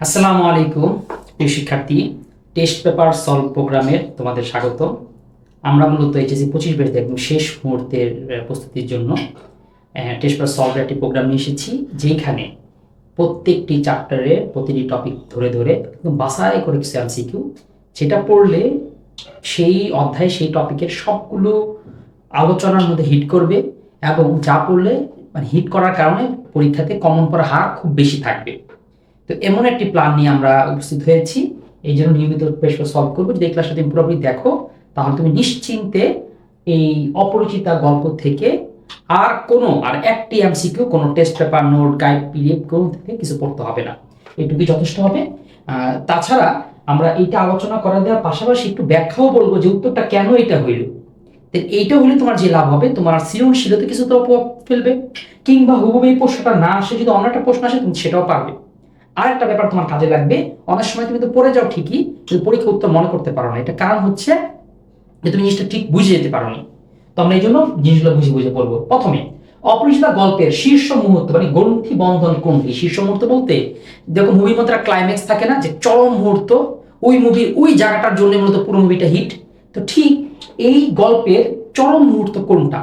আসসালামু আলাইকুম, প্রিয় শিক্ষার্থী, টেস্ট পেপার সলভ প্রোগ্রামের তোমাদের স্বাগত। আমরা মূলত এইচএসি পঁচিশ বেড়েতে একদম শেষ মুহূর্তের প্রস্তুতির জন্য। টেস্ট পেপার সলভের একটি প্রোগ্রাম নিয়ে এসেছি যেখানে প্রত্যেকটি চ্যাপ্টারে প্রতিটি টপিক ধরে ধরে বাছাই করে কিছু এমসিকিউ যেটা পড়লে সেই অধ্যায়ে সেই টপিকের সবগুলো আলোচনার মধ্যে হিট করবে এবং যা পড়লে মানে হিট করার কারণে পরীক্ষাতে কমন পড়ার হার খুব বেশি থাকবে। তো এমন একটি প্ল্যান নিয়ে আমরা উপস্থিত হয়েছি। এই জন্য নিয়মিত প্রশ্ন সলভ করব। যদি এই তুমি পুরোপুরি দেখো, তাহলে তুমি নিশ্চিন্তে এই অপরিচিতা গল্প থেকে আর কোনো, আর একটি এমসিকিউ কোনো test paper note guide PDF কোনো থেকে কিছু পড়তে হবে না। এটুকুই যথেষ্ট হবে। তাছাড়া আমরা এইটা আলোচনা করা দেওয়ার পাশাপাশি একটু ব্যাখ্যাও বলব যে উত্তরটা কেন এটা হইল। এইটা হলে তোমার যে লাভ হবে, তোমার সৃজনশীলতা কিছু তো ফেলবে, কিংবা হুবহু এই প্রশ্নটা না আসে, যদি অন্য একটা প্রশ্ন আসে, তুমি সেটাও পারবে। আর একটা ব্যাপার তোমার কাজে লাগবে। অনেক সময় তুমি তো পড়ে যাও ঠিকই, কিন্তু পরীক্ষা উত্তর মনে করতে পারো না। এটা কারণ হচ্ছে যে তুমি জিনিসটা ঠিক বুঝে যেতে পারো নি তো আমরা এই জন্য জিনিসগুলো বুঝে বুঝে পড়ব। প্রথমে, অপরিচিতা গল্পের শীর্ষ মুহূর্ত মানে গ্রন্থি বন্ধন কোনটি? শীর্ষ মুহূর্ত বলতে দেখো মুভির মধ্যে ক্লাইম্যাক্স থাকে না, যে চরম মুহূর্ত, ওই মুভির ওই জায়গাটার জন্য মূলত পুরো মুভিটা হিট তো ঠিক এই গল্পের চরম মুহূর্ত কোনটা?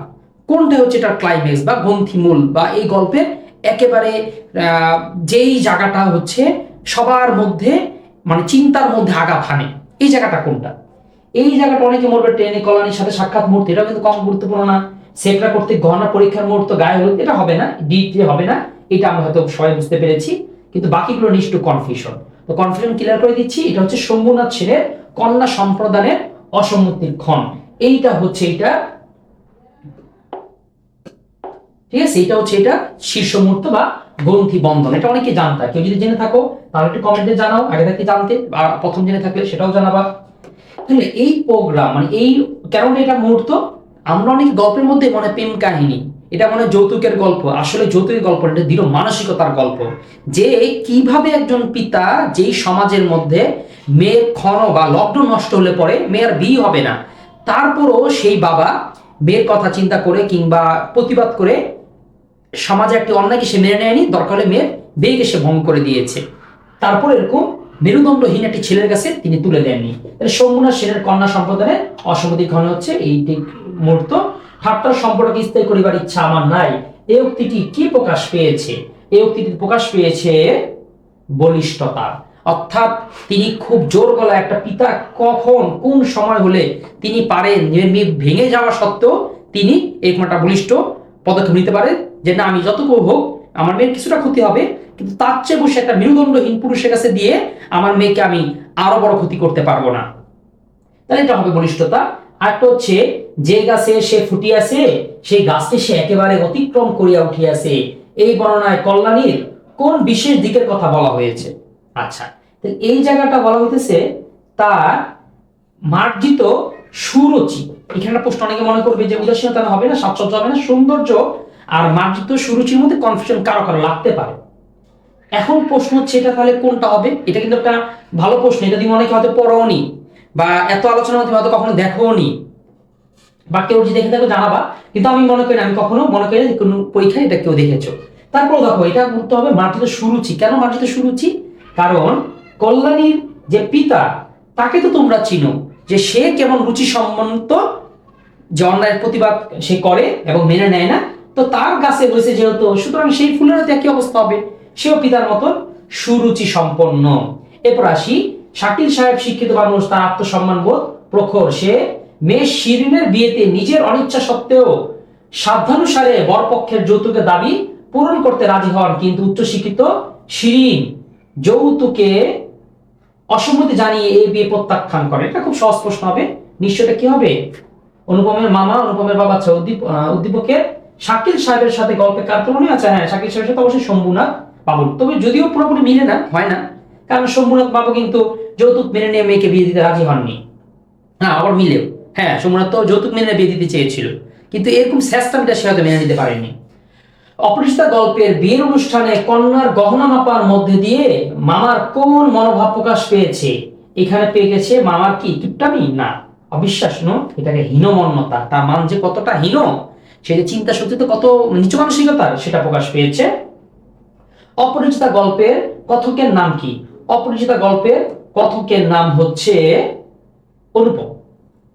কোনটা হচ্ছে এটার ক্লাইম্যাক্স বা গ্রন্থিমূল বা এই গল্পের একেবারে যেই জায়গাটা হচ্ছে সবার মধ্যে মানে চিন্তার মধ্যে আঘাত হানে। এই জায়গাটা কোনটা? এই জায়গাটা অনেকে মরবে ট্রেনে কলানির সাথে সাক্ষাৎ মুহূর্ত। এটা কিন্তু কম গুরুত্বপূর্ণ না। সেটরা করতে গহনা পরীক্ষার মুহূর্ত গায়ে হলুদ, এটা হবে না ডিটে হবে না। এটা আমরা হয়তো সবাই বুঝতে পেরেছি। কিন্তু বাকিগুলো নিশ্চয় কনফিউশন তো কনফিউশন ক্লিয়ার করে দিচ্ছি, এটা হচ্ছে শম্ভুনাথ সেনের কন্যা সম্প্রদানের অসম্মতির ক্ষণ। এইটা হচ্ছে এটা ঠিক আছে? এটা হচ্ছে এটা শীর্ষ মুহূর্ত বা গ্রন্থি বন্ধন। এটা অনেকে জানতা কেউ যদি জেনে থাকো, তাহলে একটু কমেন্টে জানাও, আগে থাকতে জানতে আর প্রথম জেনে থাকলে সেটাও জানাবা। তাহলে এই প্রোগ্রাম মানে এই কেন এটা মুহূর্ত আমরা অনেক গল্পের মধ্যে মনে প্রেম কাহিনী। এটা মনে যৌতুকের গল্প। আসলে যৌতুকের গল্প এটা দৃঢ় মানসিকতার গল্প। যে কীভাবে একজন পিতা যেই সমাজের মধ্যে মেয়ের ক্ষণ বা লগ্ন নষ্ট হলে পরে মেয়ের বিয়ে হবে না, তারপরও সেই বাবা মেয়ের কথা চিন্তা করে কিংবা প্রতিবাদ করে সমাজে একটি অন্যায়কে সে মেনে নেয়নি? দরকার মেয়ের বিয়েকে সে ভঙ্গ করে দিয়েছে। তারপর এরকম মেরুদণ্ডহীন একটি ছেলের কাছে তিনি তুলে দেননি। তাহলে সেনের কন্যা সম্প্রদায়ের অসম্মতি ঘন হচ্ছে, এই ঠিক মুহূর্ত। ঠাট্টার সম্পর্কে স্থায়ী করিবার ইচ্ছা আমার নাই। এই উক্তিটি কি প্রকাশ পেয়েছে? এই উক্তিটি প্রকাশ পেয়েছে বলিষ্ঠতা। অর্থাৎ তিনি খুব জোর গলা একটা পিতা কখন, কোন সময় হলে তিনি পারেন? ভেঙে যাওয়া সত্ত্বেও তিনি এরকম একটা বলিষ্ঠ পদক্ষেপ নিতে পারে যে না, আমি যতটুকু হোক আমার মেয়ের কিছুটা ক্ষতি হবে, কিন্তু তার চেয়ে বসে একটা মেরুদণ্ডহীন পুরুষের কাছে দিয়ে আমার মেয়েকে আমি আরও বড় ক্ষতি করতে পারব না। তাহলে এটা হবে বলিষ্ঠতা। আরেকটা হচ্ছে, যে গাছে সে ফুটিয়াছে, সেই গাছটি সে একেবারে অতিক্রম করিয়া উঠিয়াছে। এই বর্ণনায় কল্যাণীর কোন বিশেষ দিকের কথা বলা হয়েছে? আচ্ছা এই জায়গাটা বলা হইতেছে তার মার্জিত সুরুচি এখানে একটা প্রশ্ন অনেকে মনে করবে যে উদাসীনতা হবে না সাজসজ্জা হবে না, সৌন্দর্য আর মার্জিত সুরুচির মধ্যে কনফিউশন কারও কারও লাগতে পারে। এখন প্রশ্ন হচ্ছে এটা তাহলে কোনটা হবে? এটা কিন্তু একটা ভালো প্রশ্ন, এটা তুমি অনেকে হয়তো পড়োনি বা এত আলোচনা তুমি হয়তো কখনো দেখোনি বা কেউ যদি দেখে থাকো জানাবা, কিন্তু আমি মনে করি আমি কখনো মনে করি কোনো পরীক্ষায় এটা কেউ দেখেছ। তারপর দেখো, এটা করতে হবে মার্জিত সুরুচি। কেন মার্জিত সুরুচি? কারণ কল্যাণীর যে পিতা, তাকে তো তোমরা চিনো। যে সে কেমন রুচি সম্মত যে অন্যায়ের প্রতিবাদ সে করে এবং মেনে নেয় না, তো তার গাছে হয়েছে যেহেতু, সুতরাং সেই ফুলেরও তো একই অবস্থা হবে। সেও পিতার মতন সুরুচি সম্পন্ন এরপর আসি, শাকিল সাহেব শিক্ষিত মানুষ, তার আত্মসম্মান বোধ প্রখর। সে মেয়ে শিরিনের বিয়েতে নিজের অনিচ্ছা সত্ত্বেও সাধ্যানুসারে বরপক্ষের যৌতুকের দাবি পূরণ করতে রাজি হন, কিন্তু উচ্চশিক্ষিত শিরিন যৌতুকে অসম্মতি জানিয়ে এই বিয়ে প্রত্যাখ্যান করে এটা খুব প্রশ্ন হবে। নিশ্চয়টা কি হবে? অনুপমের মামা, অনুপমের বাবা আচ্ছা উদ্দীপ উদ্দীপকের শাকিল সাহেবের সাথে গল্পে কার তুলনা আছে। হ্যাঁ শাকিল সাহেবের সাথে অবশ্যই শম্ভুনাথ বাবুর। তবে যদিও পুরোপুরি মিলে না, হয় না। কারণ শম্ভুনাথ বাবু কিন্তু যৌতুক মেনে নিয়ে মেয়েকে বিয়ে দিতে রাজি হননি। হ্যাঁ আবার মিলেও। হ্যাঁ শম্ভুনাথ তো যৌতুক মেনে বিয়ে দিতে চেয়েছিল। কিন্তু এরকম শেষটামিটা সে হয়তো মেনে নিতে পারেনি। অপরিচিতা গল্পের বিয়ের অনুষ্ঠানে কন্যার গহনা মাপার মধ্যে দিয়ে মামার কোন মনোভাব প্রকাশ পেয়েছে? এখানে পেয়ে গেছে মামার কি কিপটামি না, অবিশ্বাস নো এটাকে হীনমন্যতা। তার মান যে কতটা হীন, সে যে চিন্তা শক্তি তো কত নিচু মানসিকতার, সেটা প্রকাশ পেয়েছে। অপরিচিতা গল্পের কথকের নাম কি? অপরিচিতা গল্পের কথকের নাম হচ্ছে অনুপম।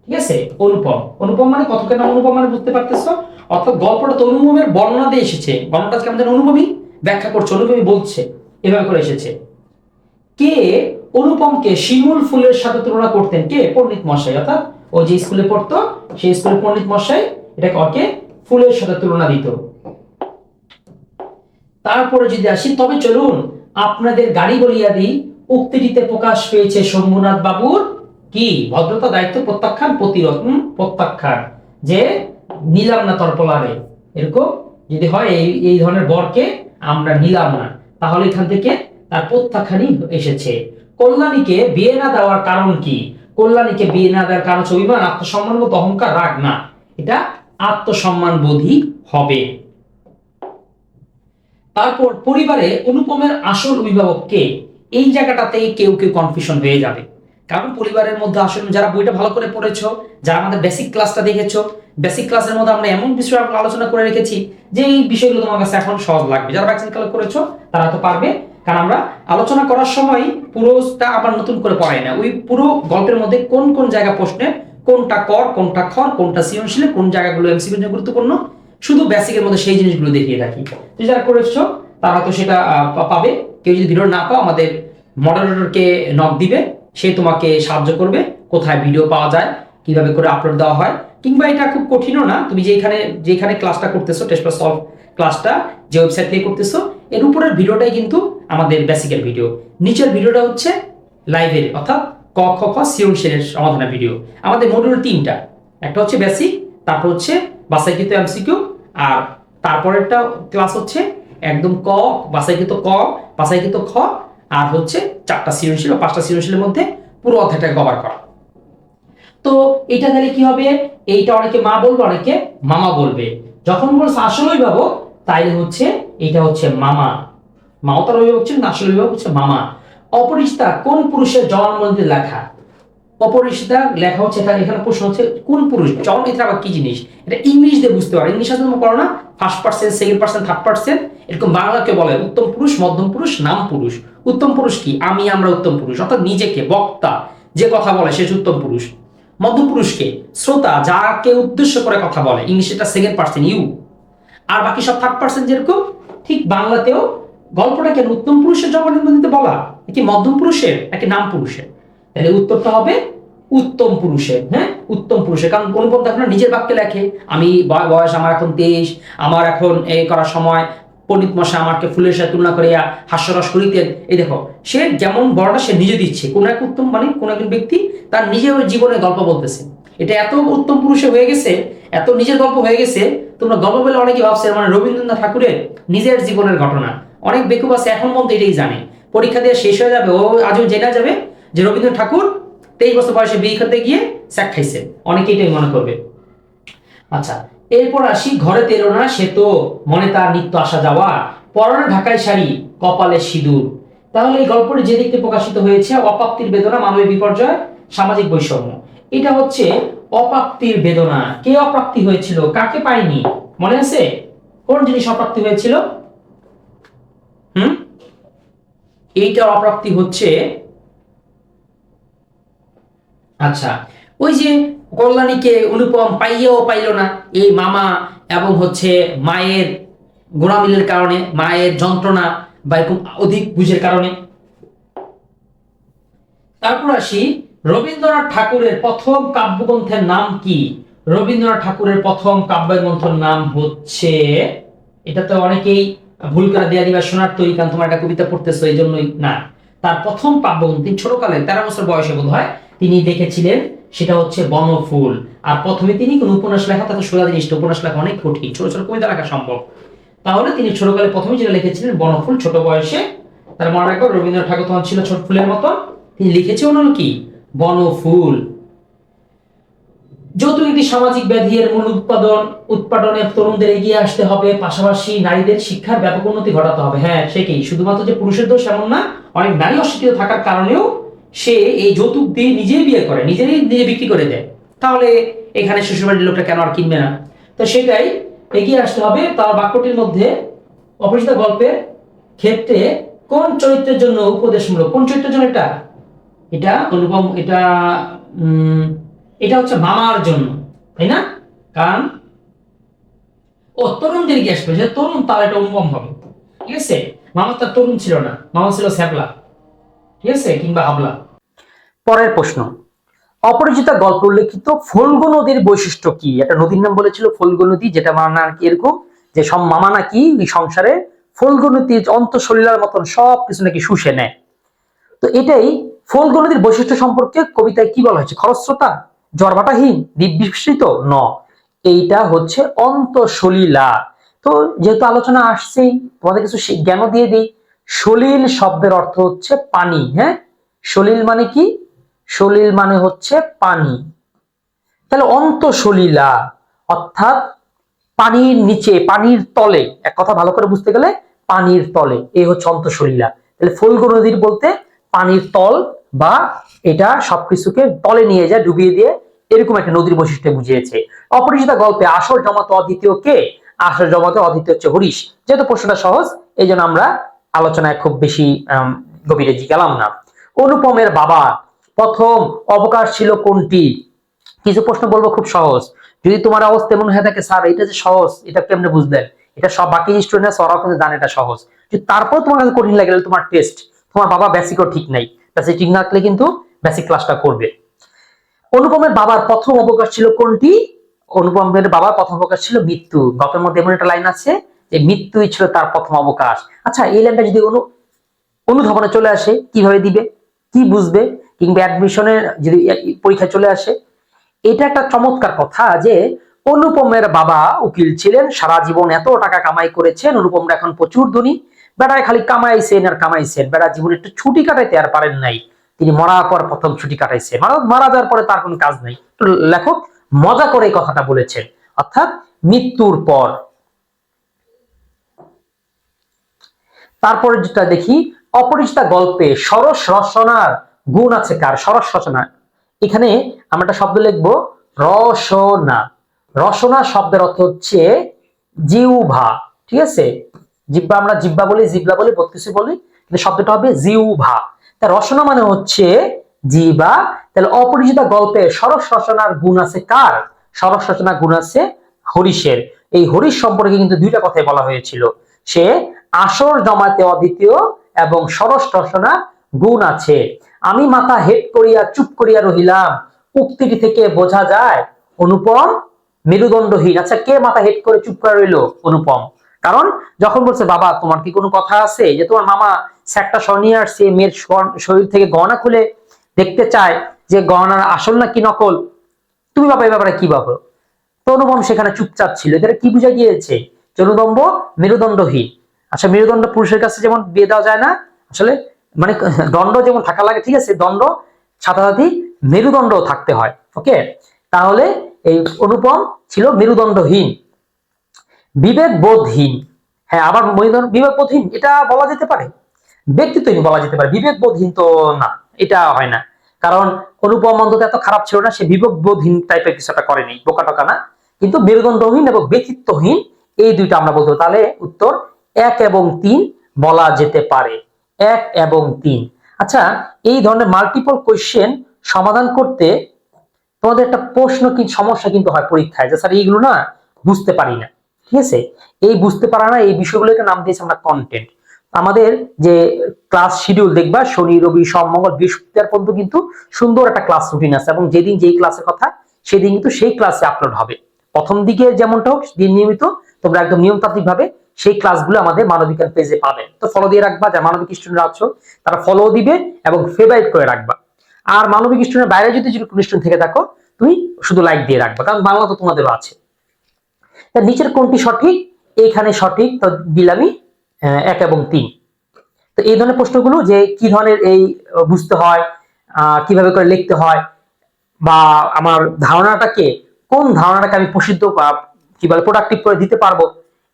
ঠিক আছে? অনুপম। অনুপম মানে কথকের নাম, অনুপম মানে বুঝতে পারতেছো? অর্থাৎ গল্পটা তো অনুপমের বর্ণনা দিয়ে এসেছে। বর্ণনাটা কেমন যেন অনুপমই ব্যাখ্যা করছে অনুপমই বলছে, এভাবে করে এসেছে। কে অনুপমকে শিমুল ফুলের সাথে তুলনা করতেন? কে? পণ্ডিত মশাই। অর্থাৎ ও যে স্কুলে পড়তো, সেই স্কুলের পণ্ডিত মশাই এটাকে ওকে ফুলের সাথে তুলনা দিত। তারপরে যদি আসি, তবে চলুন আপনাদের গাড়ি বলিয়া দিই, উক্তিটিতে প্রকাশ পেয়েছে শম্ভুনাথ বাবুর কি? ভদ্রতা, দায়িত্ব, প্রত্যাখ্যান, প্রতিরোধ প্রত্যাখ্যান। যে নিলাম না তরপলারে এরকম যদি হয় এই এই ধরনের বরকে আমরা নিলাম না। তাহলে এখান থেকে তার প্রত্যাখ্যানই এসেছে। কল্যাণীকে বিয়ে না দেওয়ার কারণ কি? কল্যাণীকে বিয়ে না দেওয়ার কারণ হচ্ছে অভিমান, আত্মসম্মান বোধ, অহংকার, রাগ। না, এটা আত্মসম্মান বোধই হবে। তারপর পরিবারে অনুপমের আসল অভিভাবককে এই জায়গাটাতে কেউ কেউ কনফিউশন হয়ে যাবে। কারণ পরিবারের মধ্যে আসলে যারা বইটা ভালো করে পড়েছো, যারা আমাদের বেসিক ক্লাসটা দেখেছ বেসিক ক্লাসের মধ্যে আমরা এমন বিষয় আলোচনা করে রেখেছি যে এই বিষয়গুলো তোমার কাছে এখন সহজ লাগবে। যারা ভ্যাকসিন কালার করেছ, তারা তো পারবে। কারণ আমরা আলোচনা করার সময় পুরোটা আবার নতুন করে পড়াই না। ওই পুরো গল্পের মধ্যে কোন কোন জায়গা প্রশ্নে কোনটা কর, কোনটা খর, কোনটা সৃজনশীল কোন জায়গাগুলো এমসিকিউ জন্য গুরুত্বপূর্ণ, শুধু বেসিকের মধ্যে সেই জিনিসগুলো দেখিয়ে রাখি। তো যারা করেছ, তারা তো সেটা পাবে। কেউ যদি ভিডিও না পাও, আমাদের মডারেটরকে নক দিবে। সে তোমাকে সাহায্য করবে, কোথায় ভিডিও পাওয়া যায়, কীভাবে করে আপলোড দেওয়া হয়, কিংবা এটা খুব কঠিনও না, তুমি যেখানে যেখানে ক্লাসটা করতেছো টেস্ট সলভ ক্লাসটা যে ওয়েবসাইট থেকে করতেছো, এর উপরের ভিডিওটাই কিন্তু আমাদের বেসিকের ভিডিও নিচের ভিডিওটা হচ্ছে লাইভের অর্থাৎ ক, খ খ, সৃজনশীলের সমাধানের ভিডিও আমাদের মডিউল তিনটা। একটা হচ্ছে বেসিক তারপর হচ্ছে বাসাইকৃত এমসিকিউ আর তারপরেরটা ক্লাস হচ্ছে একদম ক বাসাইকৃত ক বাসাইকৃত খ আর হচ্ছে চারটা সৃজনশীল বা পাঁচটা সৃজনশীলের মধ্যে পুরো অধ্যায়টা কভার করা। তো এটা তাহলে কি হবে? এইটা অনেকে মা বলবে, অনেকে মামা বলবে। যখন বলছে আসল অভিভাবক, তাইলে হচ্ছে এটা হচ্ছে মামা। মাও তার অভিভাবক ছিলেন, আসল অভিভাবক হচ্ছে মামা। অপরিচিতা কোন পুরুষের জবানবন্দিতে লেখা? অপরিচিতা, লেখা হচ্ছে এখানে এখানে প্রশ্ন হচ্ছে, কোন পুরুষ? জন এটা আবার কি জিনিস? এটা ইংলিশ দিয়ে বুঝতে পারো। ইংলিশ তোমরা পড়ো না। First percent second percent third percent এরকম বাংলাকে বলে উত্তম পুরুষ, মধ্যম পুরুষ, নাম পুরুষ। উত্তম পুরুষ কি? আমি, আমরা উত্তম পুরুষ। অর্থাৎ নিজেকে, বক্তা, যে কথা বলে, সে উত্তম পুরুষ। মধ্যম পুরুষকে শ্রোতা, যাকে উদ্দেশ্য করে কথা বলে। ইংলিশে এটা সেকেন্ড পার্সেন্ট ইউ আর বাকি সব থার্ড পার্সেন্ট যেরকম, ঠিক বাংলাতেও গল্পটা কেন উত্তম পুরুষের জবানবন্দিতে বলা, নাকি মধ্যম পুরুষের, নাকি নাম পুরুষের? তাহলে উত্তরটা হবে উত্তম পুরুষের হ্যাঁ? উত্তম পুরুষের কারণ অনুপম দেখো না নিজের বাক্যে লেখে, আমি বয়স আমার এখন তেইশ, আমার এখন এই করার সময় পণ্ডিত মশা আমাকে ফুলের সাথে তুলনা করিয়া হাস্যরস করিতেন। এই দেখো, সে যেমন বড়টা সে নিজে দিচ্ছে। কোন এক উত্তম মানে কোন একজন ব্যক্তি তার নিজের জীবনের গল্প বলতেছে। এটা এত উত্তম পুরুষে হয়ে গেছে, এত নিজের গল্প হয়ে গেছে, তোমরা গল্প বলে অনেকে ভাবছে মানে রবীন্দ্রনাথ ঠাকুরের নিজের জীবনের ঘটনা। অনেক বেকুব আছে, এখন পর্যন্ত এটাই জানে। পরীক্ষা দিয়ে শেষ হয়ে যাবে, ও আজও জেনে যাবে যে রবীন্দ্রনাথ ঠাকুর তেইশ বছর বয়সে বিয়ে করতে গিয়ে স্যাক খাইছে। অনেকে এটাই মনে করবে। আচ্ছা এরপর আসি ঘরে তেলো না, সে তো মনে তার নিত্য আসা যাওয়া। পরনে ঢাকায় শাড়ি, কপালে সিঁদুর। তাহলে এই গল্পটি যে দিকটি প্রকাশিত হয়েছে অপ্রাপ্তির বেদনা মানবিক বিপর্যয়, সামাজিক বৈষম্য। এটা হচ্ছে অপ্রাপ্তির বেদনা। কে অপ্রাপ্তি হয়েছিল? কাকে পায়নি? মনে আছে? কোন জিনিস অপ্রাপ্তি হয়েছিল? হুম? এইটা অপ্রাপ্তি হচ্ছে আচ্ছা ওই যে কল্যাণীকে অনুপম পাইয়াও পাইল না, এই মামা এবং হচ্ছে মায়ের গোড়ামিলের কারণে, মায়ের যন্ত্রণা বা এরকম অধিক বুঝের কারণে। তারপর আসি, রবীন্দ্রনাথ ঠাকুরের প্রথম কাব্যগ্রন্থের নাম কি? রবীন্দ্রনাথ ঠাকুরের প্রথম কাব্যগ্রন্থের নাম হচ্ছে, এটা তো অনেকেই ভুল করে দেয়া দিবা, সোনার তৈরি, কারণ তোমার একটা কবিতা পড়তেছো এই জন্যই না। তার প্রথম কাব্যগ্রন্থ ছোটকালে, তেরো বছর বয়সে বোধ হয় তিনি লিখেছিলেন সেটা হচ্ছে বনফুল আর প্রথমে তিনি কোন উপন্যাস লেখা, তাতে সোজা জিনিসটা উপন্যাস লেখা অনেক কঠিন, ছোট ছোট কবিতা লেখা সম্ভব। তাহলে তিনি ছোটকালে প্রথমে যেটা লিখেছিলেন বনফুল ছোট বয়সে। তার মনে রাখো রবীন্দ্রনাথ ঠাকুর তখন ছিল ছোট ফুলের মতো। তিনি লিখেছেন হলো কি? বনফুল যৌতুক একটি সামাজিক ব্যাধি, এর মূল উৎপাদন, উৎপাদনে তরুণদের এগিয়ে আসতে হবে, পাশাপাশি নারীদের শিক্ষার ব্যাপক উন্নতি ঘটাতে হবে। হ্যাঁ সে কি শুধুমাত্র যে পুরুষের দোষ এমন না, অনেক নারী অশিক্ষিত থাকার কারণেও সে এই যৌতুক দিয়ে নিজেই বিয়ে করে, নিজেরই নিজে বিক্রি করে দেয়। তাহলে এখানে শ্বশুরবাড়ির লোকটা কেন আর কিনবে না? তো সেটাই এগিয়ে আসতে হবে তার বাক্যটির মধ্যে অপরিচিত গল্পের ক্ষেত্রে কোন চরিত্রের জন্য উপদেশমূলক, কোন চরিত্রের জন্য এটা? এটা অনুপম, এটা এটা হচ্ছে মামার জন্য, তাই না? কারণ ও তরুণদের কি আসবে যে তরুণ, তার এটা অনুপম হবে, ঠিক আছে? মামা তার তরুণ ছিল না, মামা ছিল স্যাবলা ঠিক আছে? কিংবা হাবলা। পরের প্রশ্ন। অপরিচিতা গল্প উল্লেখিত ফল্গু নদীর বৈশিষ্ট্য কি? একটা নদীর নাম বলেছিল ফল্গু নদী, যেটা মানে আর কি এরকম, যে সব মামা নাকি সংসারে ফল্গু নদীর অন্তঃসলীলার মতন সব কিছু নাকি শুষে নেয়। তো এটাই ফল্গু নদীর বৈশিষ্ট্য সম্পর্কে কবিতায় কি বলা হয়েছে? খরস্রোতা জরবাটাহীন দ্বীপ ন। এইটা হচ্ছে অন্তঃসলীলা তো যেহেতু আলোচনা আসছেই, তোমাদের কিছু জ্ঞানও দিয়ে দিই। সলিল শব্দের অর্থ হচ্ছে পানি হ্যাঁ? সলিল মানে কি? সলিল মানে হচ্ছে পানি। তাহলে অন্তঃসলীলা অর্থাৎ পানির নিচে, পানির তলে, এক কথা ভালো করে বুঝতে গেলে পানির তলে, এই হচ্ছে অন্তঃসলীলা। তাহলে ফল্গু নদীর বলতে পানির তল বা এটা সবকিছুকে তলে নিয়ে যায়, ডুবিয়ে দিয়ে, এরকম একটা নদীর বৈশিষ্ট্য বুঝিয়েছে। অপরিচিতা গল্পে আসল জমাতে অদ্বিতীয় কে? আসল জমাতে অদ্বিতীয় হচ্ছে হরিশ। যেহেতু প্রশ্নটা সহজ, এই আমরা আলোচনায় খুব বেশি গভীরে গেলাম না। অনুপমের বাবা প্রথম অবকাশ ছিল কোনটি? কিছু প্রশ্ন বলব খুব সহজ। যদি তোমার অবস্থা এমন হয়ে থাকে, স্যার, এটা যে সহজ, এটা কেমনে বুঝলেন এটা সব বাকি স্টুডেন্ট ওরাও কিন্তু জানে এটা সহজ। তারপর তোমার কাছে কঠিন লাগে তোমার টেস্ট তোমার বাবা বেসিকও ঠিক নাই। বেসিক ঠিক না থাকলে কিন্তু বেসিক ক্লাসটা করবে। অনুপমের বাবার প্রথম অবকাশ ছিল কোনটি? অনুপমের বাবার প্রথম অবকাশ ছিল মৃত্যু। গল্পের মধ্যে এমন একটা লাইন আছে যে, মৃত্যুই ছিল তার প্রথম অবকাশ। আচ্ছা এই লাইনটা যদি অনু, অনুধাবনে চলে আসে, কীভাবে দিবে? কি বুঝবে? কিংবা অ্যাডমিশনের যদি পরীক্ষা চলে আসে, এটা একটা চমৎকার কথা যে অনুপমের বাবা উকিল ছিলেন, সারা জীবন এত টাকা কামাই করেছেন, অনুপমরা এখন প্রচুর ধনী। বেড়ায় খালি কামাইছেন আর কামাইছেন। বেড়া জীবনে একটু ছুটি কাটাইতে আর পারেন নাই। তিনি মরার পর প্রথম ছুটি কাটাইছেন। মারা মারা যাওয়ার পরে তার কোনো কাজ নেই। লেখক মজা করে কথাটা বলেছেন। অর্থাৎ মৃত্যুর পর। তারপরে যেটা দেখি, অপরিচিতা গল্পে সরস রচনার গুণ আছে কার? সরস রচনা। এখানে আমরা একটা শব্দ লিখব, রসনা। রসনা শব্দের অর্থ হচ্ছে জিউভা ঠিক আছে? জিব্বা আমরা জিব্বা বলি জিব্বা বলি, বহুত কিছু বলি, কিন্তু শব্দটা হবে জিউভা তা রসনা মানে হচ্ছে জিবা তাহলে অপরিচিত গল্পে সরস রচনার গুণ আছে কার? সরস রচনার গুণ আছে হরিশের। এই হরিশ সম্পর্কে কিন্তু দুইটা কথাই বলা হয়েছিল। সে আসর জমাতে অদ্বিতীয় এবং সরস রচনা গুণ আছে। আমি মাথা হেট করিয়া চুপ করিয়া রহিলাম। উক্তিটি থেকে বোঝা যায়, অনুপম মেরুদণ্ডহীন। আচ্ছা কে মাথা হেট করে চুপ করে রইল, অনুপম? কারণ যখন বলছে, বাবা, তোমার কি কোনো কথা আছে? যে তোমার মামা স্যাকটা সনিয়ে আসছে, মেয়ের শরীর থেকে গহনা খুলে দেখতে চায় যে গহনার আসল না কি নকল। তুমি বাবা, এই ব্যাপারে কি ভাবো? তো অনুপম সেখানে চুপচাপ ছিল। এটা কি বুঝা গিয়েছে? চনুদম্ব মেরুদণ্ডহীন। আচ্ছা মেরুদণ্ড পুরুষের কাছে যেমন বিয়ে দেওয়া যায় না, আসলে মানে দণ্ড যেমন থাকা লাগে, ঠিক আছে, দণ্ড সাথে মেরুদণ্ড থাকতে হয় ওকে তাহলে এই অনুপম ছিল মেরুদণ্ডহীন। বিবেকবোধহীন। হ্যাঁ আবার বিবেকবোধহীন, এটা বলা যেতে পারে। ব্যক্তিত্বহীন বলা যেতে পারে বিবেক বোধহীন তো না, এটা হয় না। কারণ অনুপম অন্তত এত খারাপ ছিল না, সে বিবেক বোধহীন টাইপের কিছু একটা করেনি বোকা টোকা না। কিন্তু মেরুদণ্ডহীন এবং ব্যক্তিত্বহীন, এই দুইটা আমরা বলতে। তাহলে উত্তর এক এবং তিন বলা যেতে পারে। এক এবং তিন। আচ্ছা এই ধরনের মাল্টিপল কোয়েশ্চেন সমাধান করতে তোমাদের একটা প্রশ্ন কি, সমস্যা কিন্তু হয় পরীক্ষায় যে, স্যার, এইগুলো না বুঝতে পারি না। ঠিক আছে? এই বুঝতে পারা না, এই বিষয়গুলোকে নাম দিয়েছি আমরা কন্টেন্ট আমাদের যে ক্লাস শিডিউল দেখবা, শনি, রবি, সোম, মঙ্গল, বৃহস্পতিবার পর্যন্ত কিন্তু সুন্দর একটা ক্লাস রুটিন আছে এবং যেদিন যেই ক্লাসের কথা, সেদিন কিন্তু সেই ক্লাসে আপলোড হবে। প্রথম দিকে যেমনটা হোক, দিন নিয়মিত তোমরা একদম নিয়মতান্ত্রিক ভাবে সেই ক্লাসগুলো আমাদের মানবিকান পেজে পাবে। তো ফলো দিয়ে রাখবা, যারা মানবিক স্টুডেন্ট আছো, তারা ফলো দিবে এবং ফেভারিট করে রাখবা। আর মানবিক স্টুডেন্ট বাইরে যদি যদি কোনো স্টুডেন্ট থেকে থাকো, তুমি শুধু লাইক দিয়ে রাখবা, কারণ বাংলা তো তোমাদেরও আছে। নিচের কোনটি সঠিক? এখানে সঠিক, তো দিলামই এক এবং তিন। তো এই ধরনের প্রশ্নগুলো যে কি ধরনের এই বুঝতে হয় কীভাবে করে লিখতে হয়, বা আমার ধারণাটাকে কোন ধারণাটাকে আমি প্রসিদ্ধ বা কি বলে প্রোডাক্টিভ করে দিতে পারব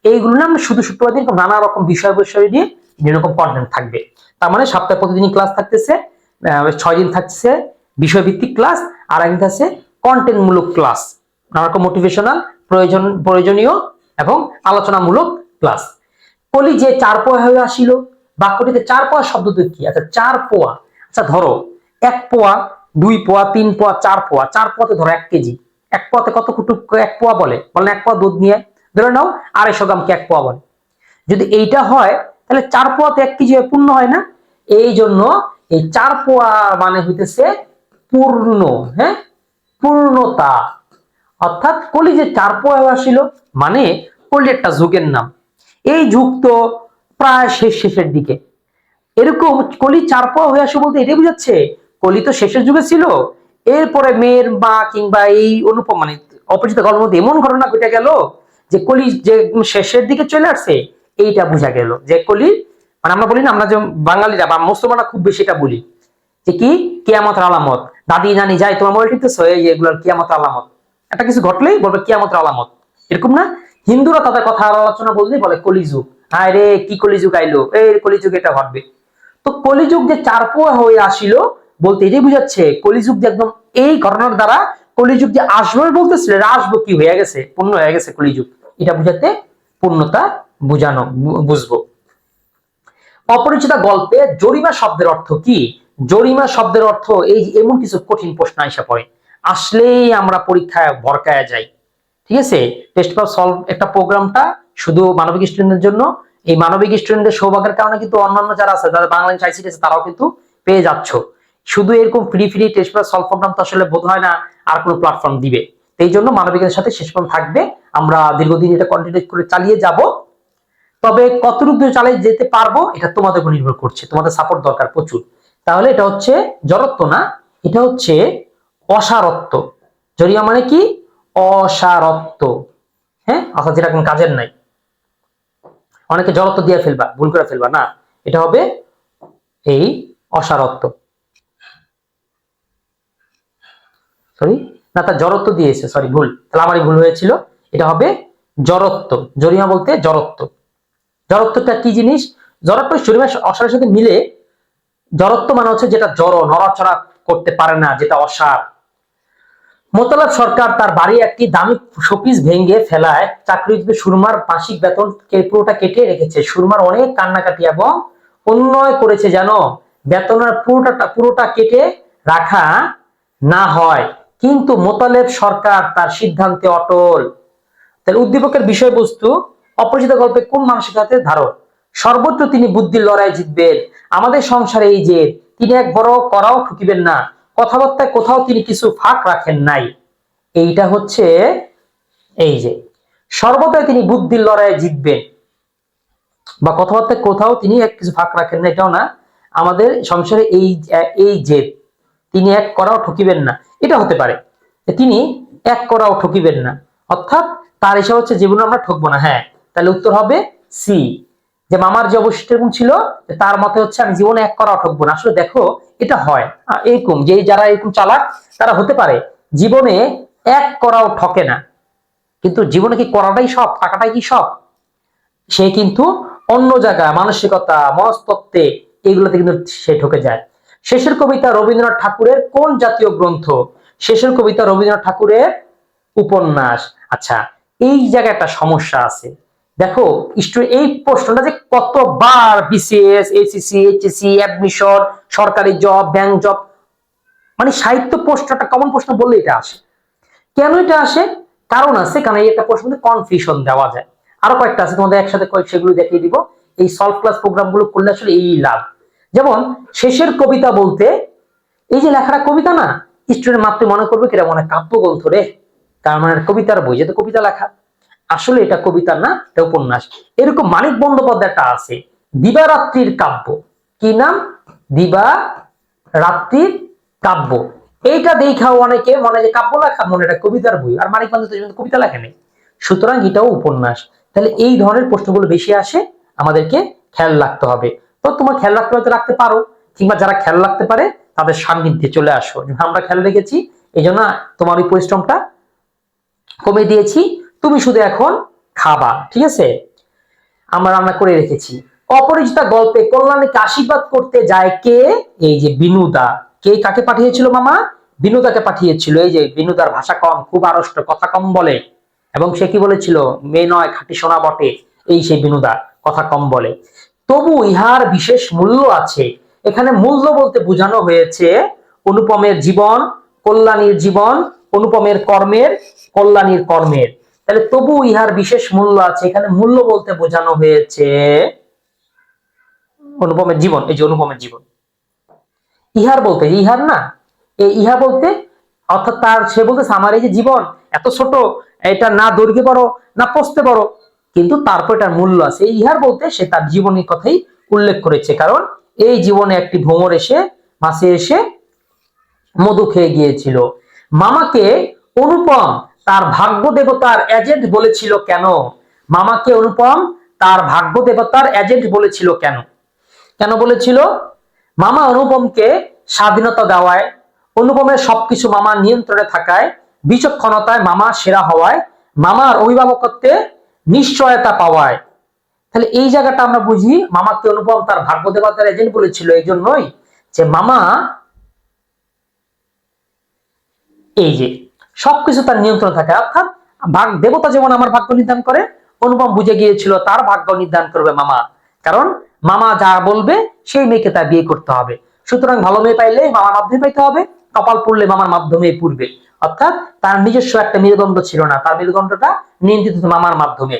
এইগুলো না আমরা শুধু শুক্রবার দিন নানা রকম বিষয় বিষয় দিয়ে যেরকম কন্টেন্ট থাকবে। তার মানে সপ্তাহে প্রতিদিনই ক্লাস থাকতেছে ছয় দিন থাকছে বিষয়ভিত্তিক ক্লাস আর একদিন থাকছে কন্টেন্ট মূলক ক্লাস নানা রকম মোটিভেশনাল প্রয়োজন, প্রয়োজনীয় এবং আলোচনামূলক ক্লাস কলি যে চার পোয়া হয়ে আসিল, বাক্যটিতে চার পোয়া শব্দ কি? আচ্ছা চার পোয়া। আচ্ছা ধরো, এক পোয়া, দুই পোয়া, তিন পোয়া, চার পোয়া। চার পোয়াতে ধরো এক কেজি। এক পোয়াতে কত কুটুক এক পোয়া বলে? বলেন এক পোয়া দুধ নিয়ে। ধরে নাও আড়াইশো গ্রামকে এক পোয়া বলে। যদি এইটা হয়, তাহলে চার পোয়াতে এক কেজি পূর্ণ হয় না। এই জন্য এই চার পোয়া মানে হইতেছে পূর্ণ হ্যাঁ? পূর্ণতা। অর্থাৎ কলি যে চার পোয়া আসিল মানে কলি একটা যুগের নাম। এই যুগ তো প্রায় শেষ শেষের দিকে। এরকম কলি চার পোয়া হয়ে আসে বলতে এটাই বুঝাচ্ছে, কলি তো শেষের যুগে ছিল। এরপরে মেয়ের মা কিংবা এই অনুপম মানে অপরিচিত গল্পের মধ্যে এমন ঘটনা ঘটে গেল যে কলি যে শেষের দিকে চলে আসছে, এইটা বোঝা গেল। যে কলি মানে আমরা বলি না, আমরা যে বাঙালিরা বা মুসলমানরা খুব বেশি এটা বলি। যে কি? কিয়ামতের আলামত। দাদি নানি যাই, তোমার মোবাইল টিপতেছো এই এগুলোর কিয়ামতের আলামত। একটা কিছু ঘটলেই বলবে, কিয়ামতের আলামত। এরকম না? হিন্দুরা তাদের কথা আলোচনা বললেই বলে, কলিযুগ। হায় রে, কি কলিযুগ আইলো? এই কলিযুগ এটা ঘটবে। তো কলিযুগ যে চার পোয়া হয়ে আসিল বলতে এটাই বুঝাচ্ছে, কলিযুগ যে একদম এই ঘটনার দ্বারা কলিযুগ যে আসবে বলতেছিল আসব কি? হয়ে গেছে, পূর্ণ হয়ে গেছে কলিযুগ। এটা বুঝাতে পূর্ণতা বুঝানো বুঝব। অপরিচিতা গল্পে জরিমা শব্দের অর্থ কি? জরিমা শব্দের অর্থ এই এমন কিছু কঠিন প্রশ্ন আইসা পড়ে। আসলেই আমরা পরীক্ষায় ভরকায় যাই। ঠিক আছে? টেস্ট পেপার সলভ একটা প্রোগ্রামটা শুধু মানবিক স্টুডেন্টদের জন্য, এই মানবিক স্টুডেন্টদের সৌভাগ্যের কারণে কিন্তু অন্যান্য যারা আছে, যারা বাংলা আইসিটি আছে, তারাও কিন্তু পেয়ে যাচ্ছ। শুধু এরকম free free test paper solve programme তো আসলে বোধ হয় না আর কোনো প্ল্যাটফর্ম দিবে। এই জন্য মানবিকের সাথে শেষ পর্যন্ত থাকবে। আমরা দীর্ঘদিন এটা কন্টিনিউ করে চালিয়ে যাব। তবে কতটুকু চালিয়ে যেতে পারব, এটা তোমাদের উপর নির্ভর করছে। তোমাদের সাপোর্ট দরকার প্রচুর। তাহলে এটা হচ্ছে জড়ত্ব না? এটা হচ্ছে অসারত্ব। জরিয়া মানে কি? অসারত্ব। হ্যাঁ? অর্থাৎ যেটা কোনো কাজের নাই। অনেকে জড়ত্ব দিয়ে ফেলবা, ভুল করে ফেলবা না। এটা হবে এই অসারত্ব। সরি না তার জড়ত্ব দিয়েছে সরি ভুল। তাহলে আমারই ভুল হয়েছিল। এটা হবে জড়ত্ব, জরিমা বলতে জড়ত্ব। জড়ত্বটা কি জিনিস? জড়ত্ব জরিমা অসারের সাথে মিলে জড়ত্ব মানে হচ্ছে যেটা জড় নড়াচড়া করতে পারে না, যেটা অসার। মোতালাব সরকার তার বাড়ি একটি দামি শোপিস ভেঙে ফেলায়, চাকরিজীবী সুরমার মাসিক বেতন পুরোটা কেটে রেখেছে। সুরমার অনেক কান্নাকাটি এবং অন্যয় করেছে যেন বেতনের পুরোটা পুরোটা কেটে রাখা না হয়। কিন্তু মোতালেব সরকার তার সিদ্ধান্তে অটল। তাহলে উদ্দীপকের বিষয়বস্তু, অপরিচিত গল্পে কোন মানসিকতার ধারণ? সর্বত্র তিনি বুদ্ধির লড়াই জিতবেন। আমাদের সংসারে এই যে, তিনি এক বড় করাও ঠকিবেন না। কথাবার্তায় কোথাও তিনি কিছু ফাঁক রাখেন নাই। এইটা হচ্ছে, এই যে সর্বদাই তিনি বুদ্ধির লড়াইয়ে জিতবেন। বা কথাবার্তায় কোথাও তিনি এক কিছু ফাঁক রাখেন না, এটাও না। আমাদের সংসারে এই এই জেদ তিনি এক করাও ঠকিবেন না। এটা হতে পারে তিনি এক করাও ঠকিবেন না। অর্থাৎ তার হিসাব হচ্ছে জীবনে আমরা ঠকবো না হ্যাঁ। তাহলে উত্তর হবে সি যে মামার যে অবশিষ্ট এরকম ছিল তার মতে হচ্ছে আমি জীবনে এক করাও ঠকবো না। আসলে দেখো এটা হয়। আহ, এরকম যে যারা এরকম চালাক তারা হতে পারে জীবনে এক করাও ঠকে না। কিন্তু জীবনে কি করাটাই সব টাকাটাই কি সব? সে কিন্তু অন্য জায়গায় মানসিকতা মনস্তত্ত্বে এগুলোতে কিন্তু সে ঠকে যায়। শেষের কবিতা রবীন্দ্রনাথ ঠাকুরের কোন জাতীয় গ্রন্থ? শেষের কবিতা রবীন্দ্রনাথ ঠাকুরের উপন্যাস। আচ্ছা এই জায়গায় একটা সমস্যা আছে। দেখো এই প্রশ্নটা যে কতবার বিসিএস এইচএসসি এইচএসসি অ্যাডমিশন সরকারি জব ব্যাংক জব মানে সাহিত্য প্রশ্নটা কমন প্রশ্ন বললে এটা আসে। কেন এটা আসে? কারণ আছে, কারণ এই একটা প্রশ্ন কনফিউশন দেওয়া যায়। আরও কয়েকটা আছে, তোমাদের একসাথে কয়েক সেগুলো দেখিয়ে দিব। এই সলভ ক্লাস প্রোগ্রামগুলো করলে আসলে এই লাভ। যেমন, শেষের কবিতা বলতে, এই যে লেখাটা কবিতা না স্টুডেন্ট মাত্র মনে করবে কিরা মনে হয় কাব্যগ্রন্থ রে। তার মানে কবিতার বই, যেহেতু কবিতা লেখা। আসলে এটা কবিতা না, এটা উপন্যাস। এরকম মানিক বন্দ্যোপাধ্যায় একটা আছে, দিবারাত্রির কাব্য। কি নাম? দিবা রাত্রির কাব্য। এইটা দেখাও অনেকে মনে যে কাব্য লেখা মনে এটা কবিতার বই, আর মানিক বন্দ্যোপাধ্যায় কবিতা লেখেনি সুতরাং এটাও উপন্যাস। তাহলে এই ধরনের প্রশ্নগুলো বেশি আসে, আমাদেরকে খেয়াল রাখতে হবে। তো তোমার খেয়াল রাখতে হয়তো রাখতে পারো, কিংবা যারা খেয়াল রাখতে পারে, তাদের সান্নিধ্যে চলে আসো। আমরা খেয়াল রেখেছি, এই জন্য তোমার ওই পরিশ্রমটা কমে দিয়েছি, তুমি শুধু এখন খাবা, ঠিক আছে? আমরা রান্না করে রেখেছি। অপরিচিতা গল্পে কল্যাণীকে আশীর্বাদ করতে যায় কে? এই যে বিনুদা। কে কাকে পাঠিয়েছিল মামা? বিনুদাকে পাঠিয়েছিল। এই যে বিনুদার ভাষা কম, খুব আড়ষ্ট, কথা কম বলে। এবং সে কি বলেছিল? মেয়ে নয়, খাঁটি সোনা বটে। এই সেই বিনুদা, কথা কম বলে। তবু ইহার বিশেষ মূল্য আছে। এখানে মূল্য বলতে বোঝানো হয়েছে অনুপমের জীবন, কল্যাণীর জীবন অনুপমের কর্মের, কল্যাণীর কর্মের। তাহলে তবু ইহার বিশেষ মূল্য আছে। এখানে মূল্য বলতে বোঝানো হয়েছে অনুপমের জীবন, এই যে অনুপমের জীবন। ইহার বলতে, ইহার না? এই ইহা বলতে, অর্থাৎ তার, সে বলতেছে আমার এই যে জীবন, এত ছোট, এটা না দৈর্ঘ্যে বড়, না পোস্তে বড়। কিন্তু তারপর এটার মূল্য আছে। ইহার বলতে সে তার জীবনের কথাই উল্লেখ করেছে। কারণ এই জীবনে একটি ভ্রমর এসে, মাসে এসে মধু খেয়ে গিয়েছিল। মামাকে অনুপম তার ভাগ্য দেবতার এজেন্ট বলেছিল কেন? মামাকে অনুপম তার ভাগ্য দেবতার এজেন্ট বলেছিল কেন? কেন বলেছিল? মামা অনুপমকে স্বাধীনতা দেওয়ায়, অনুপমের সবকিছু মামার নিয়ন্ত্রণে থাকায়, বিচক্ষণতায় মামা সেরা হওয়ায়, মামার অভিভাবকত্বে নিশ্চয়তা পাওয়ায়। তাহলে এই জায়গাটা আমরা বুঝি মামাকে অনুপম তার ভাগ্য দেবতার এজেন্ট বলেছিল, এই জন্যই যে মামা এই যে, সবকিছু তার নিয়ন্ত্রণ থাকে। অর্থাৎ ভাগ দেবতা যেমন আমার ভাগ্য নির্ধারণ করে, অনুপম বুঝে গিয়েছিল তার ভাগ্য নির্ধারণ করবে মামা। কারণ মামা যা বলবে, সেই মেয়েকে তার বিয়ে করতে হবে। সুতরাং ভালো মেয়ে পাইলে মামার মাধ্যমে পাইতে হবে, কপাল পড়লে মামার মাধ্যমে পূর্বে অর্থাৎ তার নিজস্ব একটা মেরুদণ্ড ছিল না, তার মেরুদণ্ডটা নিয়ন্ত্রিত মামার মাধ্যমে।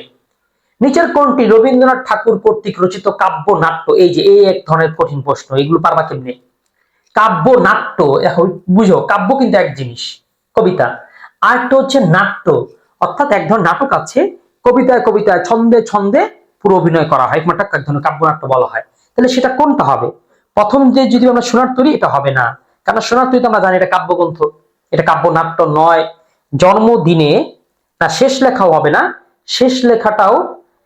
নিচের কোনটি রবীন্দ্রনাথ ঠাকুর কর্তৃক রচিত কাব্য নাট্য এই যে, এই এক ধরনের কঠিন প্রশ্ন, এগুলো পারবা কেমনে? কাব্য নাট্য এখন বুঝো, কাব্য কিন্তু এক জিনিস। কবিতা। আর একটা হচ্ছে নাট্য। অর্থাৎ এক ধরনের নাটক আছে, কবিতায় কবিতায় ছন্দে ছন্দে পুরো অভিনয় করা হয় একটা এক ধরনের কাব্য নাট্য বলা হয়। তাহলে সেটা কোনটা হবে? প্রথম যে যদি আমরা সোনার তৈরি, এটা হবে না। কারণ সোনার তৈরি আমরা জানি এটা কাব্যগ্রন্থ। এটা কাব্য নাট্য নয়। জন্মদিনে শেষ লেখাও হবে না। শেষ লেখাটাও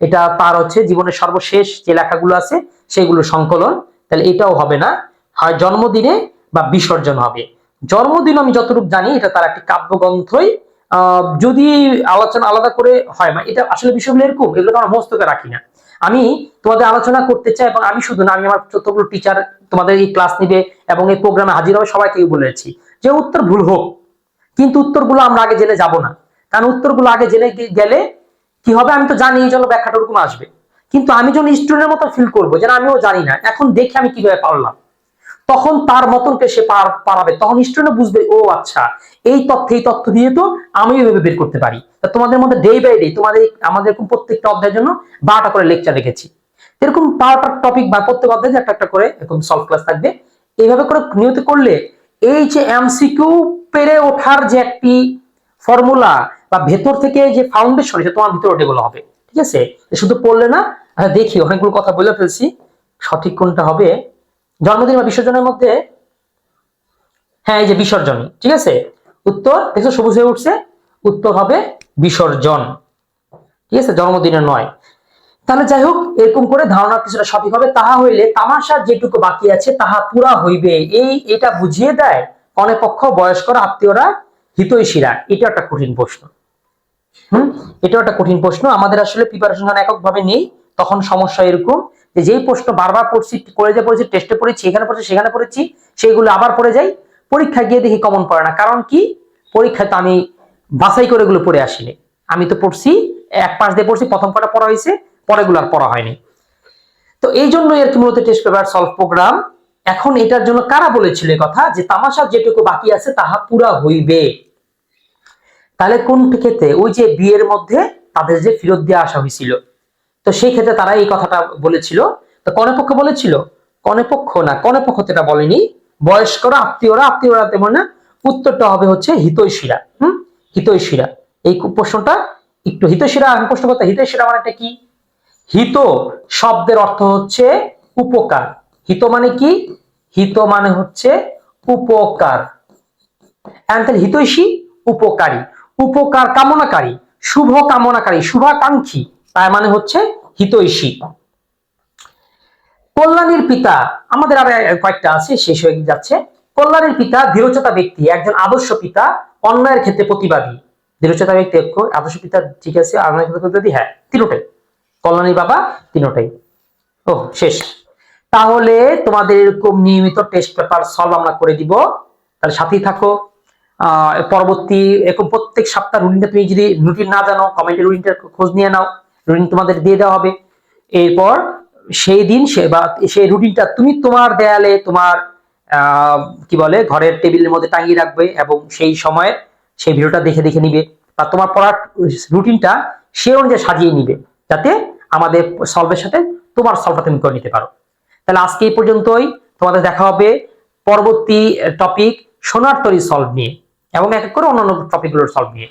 এটা তার হচ্ছে জীবনের সর্বশেষ যে লেখাগুলো আছে সেগুলো সংকলন। তাহলে এটাও হবে না। হয় জন্মদিনে বা বিসর্জন হবে। জন্মদিন আমি যতটুকু জানি, এটা তার একটি কাব্যগ্রন্থই। যদি আলোচনা আলাদা করে হয় না, এটা আসলে বিষয়গুলো এরকম এগুলো আমরা মস্তকে রাখি না। আমি তোমাদের আলোচনা করতে চাই এবং আমি শুধু না, আমি আমার যতগুলো টিচার তোমাদের এই ক্লাস নিবে এবং এই প্রোগ্রামে হাজির হবে সবাইকে বলেছি যে উত্তর ভুল হোক, কিন্তু উত্তরগুলো আমরা আগে জেনে যাব না। কারণ উত্তরগুলো আগে জেনে গেলে কি হবে? আমি তো জানি এই জন্য ব্যাখ্যাটা ওরকম আসবে। কিন্তু আমি যখন স্টুডেন্টের মতো ফিল করব, যেন আমিও জানি না, এখন দেখে আমি কীভাবে পারলাম। তখন তার মতনকে সে পারাবে। তখন স্টুডেন্ট বুঝবে ও আচ্ছা এই তথ্য এই তথ্য দিয়ে তো আমি এভাবে বের করতে পারি। তোমাদের মধ্যে ডে বাই ডে তোমাদের আমাদের এরকম প্রত্যেকটা অধ্যায়ের জন্য বারোটা করে লেকচার রেখেছি। এরকম বারোটা টপিক বা প্রত্যেক অধ্যায়ে একটা একটা করে এরকম সলভ ক্লাস থাকবে। এইভাবে করে নিয়মিত করলে এই যে এমসিকিউ পেরে ওঠার যে একটি ফর্মুলা বা ভেতর থেকে যে ফাউন্ডেশন সেটা তোমার ভিতরে ডেভেলপ হবে ঠিক আছে? শুধু পড়লে না হ্যাঁ, দেখি অনেকগুলো কথা বলে ফেলছি। সঠিক কোনটা হবে? জন্মদিন বা বিসর্জনের মধ্যে হ্যাঁ এই যে বিসর্জন, ঠিক আছে? উত্তর, দেখছ, সবুজ হয়ে উঠছে, উত্তর হবে বিসর্জন, ঠিক আছে? জন্মদিনে নয়। তাহলে যাই হোক, এরকম করে ধারণা কিছুটা সঠিক হবে। তাহা হইলে তামাশার যেটুকু বাকি আছে, তাহা পুরা হইবে। এই, এটা বুঝিয়ে দেয় অনেক পক্ষ বয়স্করা আত্মীয়রা হিতৈষীরা। এটা একটা কঠিন প্রশ্ন। হুম? এটাও একটা কঠিন প্রশ্ন। আমাদের আসলে প্রিপারেশন এককভাবে নেই। তখন সমস্যা এরকম যে যেই প্রশ্ন বারবার পড়ছি কলেজে পড়েছি টেস্টে পড়েছি, এখানে পড়েছি, সেখানে পড়েছি, সেইগুলো আবার পড়ে যাই, পরীক্ষায় গিয়ে দেখি কমন পড়ে না। কারণ কি? পরীক্ষায় তো আমি বাছাই করে এগুলো পড়ে আসিনি। আমি তো পড়ছি, এক পাশ দিয়ে পড়ছি, প্রথম কটা পড়া হয়েছে পরেগুলো আর পড়া হয়নি। তো এই জন্য এর কি মূলত টেস্ট পেপার সলভ প্রোগ্রাম এখন এটার জন্য কারা বলেছিল কথা? যে তামাশার যেটুকু বাকি আছে, তাহা পুরা হইবে। তাহলে কোন ক্ষেত্রে? ওই যে বিয়ের মধ্যে তাদের যে ফেরত দিয়ে আসা হয়েছিল। তো সেই ক্ষেত্রে তারা এই কথাটা বলেছিল। তো কনে পক্ষ বলেছিল কনে পক্ষ না কনে পক্ষ তো এটা বলেনি, বয়স্করা, আত্মীয়রা আত্মীয়রা তেমন না, উত্তরটা হবে হচ্ছে হিতৈষীরা। হুম? হিতৈষীরা। এই প্রশ্নটা একটু হিতৈষীরা, আমি প্রশ্ন করতে হিতৈষীরা মানেটা কি? হিত শব্দের অর্থ হচ্ছে উপকার। হিত মানে কি? হিত মানে হচ্ছে উপকার। হিতৈষী, উপকারী। উপকার কামনাকারী, শুভ কামনাকারী, শুভাকাঙ্ক্ষী, তার মানে হচ্ছে হিতৈষী। কল্যাণীর পিতা, আমাদের আর কয়েকটা আছে, শেষ হয়ে যাচ্ছে। কল্যাণীর পিতা দৃঢ়চেতা ব্যক্তি, একজন আদর্শ পিতা, অন্যায়ের ক্ষেত্রে প্রতিবাদী। দৃঢ়চেতা ব্যক্তি আদর্শ পিতা, ঠিক আছে, অন্যায়ের ক্ষেত্রে হ্যাঁ তিনোটাই। কল্যাণীর বাবা, তিনোটাই। ও, শেষ। তাহলে তোমাদের এরকম নিয়মিত টেস্ট পেপার সলভ আমরা করে দিব। তাহলে সাথেই থাকো। আহ পরবর্তী এরকম প্রত্যেক সপ্তাহ রুটিনটা তুমি যদি রুটিন না জানো কমেন্টে রুটিনটা খোঁজ নিয়ে নাও। রুটিন তোমাদের দিয়ে দেওয়া হবে। এরপর সেই দিন সে বা সেই রুটিনটা তুমি তোমার দেয়ালে তোমার কি বলে, ঘরের টেবিলের মধ্যে টাঙিয়ে রাখবে এবং সেই সময় সেই ভিডিওটা দেখে দেখে নিবে বা তোমার পড়ার রুটিনটা সে অনুযায়ী সাজিয়ে নিবে যাতে আমাদের সলভের সাথে তোমার সলভটা তুমি করে নিতে পারো। তাহলে আজকে এই পর্যন্তই। তোমাদের দেখা হবে পরবর্তী টপিক সোনার তরি সলভ নিয়ে এবং এক করে অন্যান্য টপিকগুলোর সলভ নিয়ে।